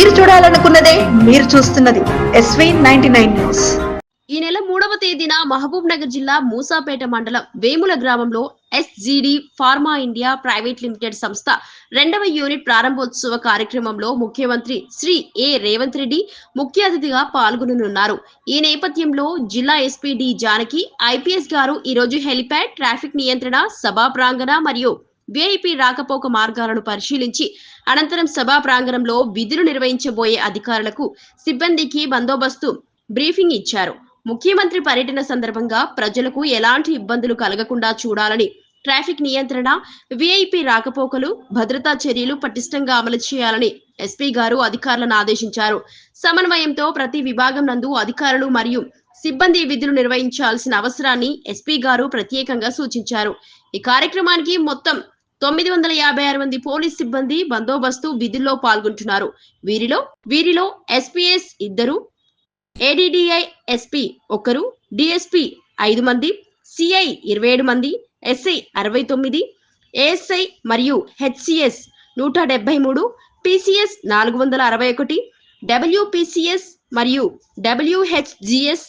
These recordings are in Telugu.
మీరు చూడాలనుకున్నదే మీరు చూస్తున్నది ఎస్వీ నైన్టీ నైన్ న్యూస్ ఈ నెల మూడవ తేదీన మహబూబ్ నగర్ జిల్లా మూసాపేట మండలం వేముల గ్రామంలో SGD pharma India private limited సంస్థ రెండవ యూనిట్ ప్రారంభోత్సవ కార్యక్రమంలో ముఖ్యమంత్రి శ్రీ ఏ రేవంత్ రెడ్డి ముఖ్య అతిథిగా పాల్గొననున్నారు. ఈ నేపథ్యంలో జిల్లా ఎస్పీ డి జానకి ఐపీఎస్ గారు ఈరోజు హెలిప్యాడ్ ట్రాఫిక్ నియంత్రణ సభా ప్రాంగణ మరియు విఐపి రాకపోక మార్గాలను పరిశీలించి అనంతరం సభా ప్రాంగణంలో విధులు నిర్వహించబోయే అధికారులకు సిబ్బందికి బందోబస్తు బ్రీఫింగ్ ఇచ్చారు. ముఖ్యమంత్రి పర్యటన సందర్భంగా ప్రజలకు ఎలాంటి ఇబ్బందులు కలగకుండా చూడాలని ట్రాఫిక్ నియంత్రణ విఐపి రాకపోకలు భద్రతా చర్యలు పటిష్టంగా అమలు చేయాలని ఎస్పీ గారు అధికారులను ఆదేశించారు. సమన్వయంతో ప్రతి విభాగం నందు అధికారులు మరియు సిబ్బంది విధులు నిర్వహించాల్సిన అవసరాన్ని ఎస్పీ గారు ప్రత్యేకంగా సూచించారు. ఈ కార్యక్రమానికి మొత్తం తొమ్మిది వందల యాభై ఆరు మంది పోలీస్ సిబ్బంది బందోబస్తు విధుల్లో పాల్గొంటున్నారు. వీరిలో వీరిలో ఎస్పీఎస్ ఇద్దరు ఏడీడీఐ ఎస్పీ ఒకరు డిఎస్పీ ఐదు మంది సిఐ ఇరవై ఏడు మంది ఎస్ఐ అరవై తొమ్మిది ఏఎస్ఐ మరియు హెచ్సిఎస్ నూట డెబ్బై మూడు పిసిఎస్ నాలుగు వందల అరవై ఒకటి డబ్ల్యూపిసిఎస్ మరియు డబ్ల్యూహెచ్జిఎస్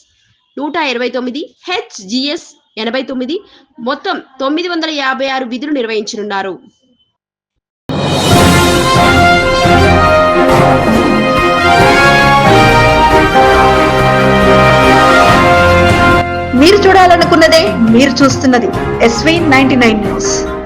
నూట ఇరవై తొమ్మిది హెచ్జిఎస్ ఎనభై తొమ్మిది. మొత్తం తొమ్మిది వందల యాభై ఆరు విధులు నిర్వహించనున్నారు. మీరు చూడాలనుకున్నదే మీరు చూస్తున్నది ఎస్వీ నైన్టీ నైన్ న్యూస్.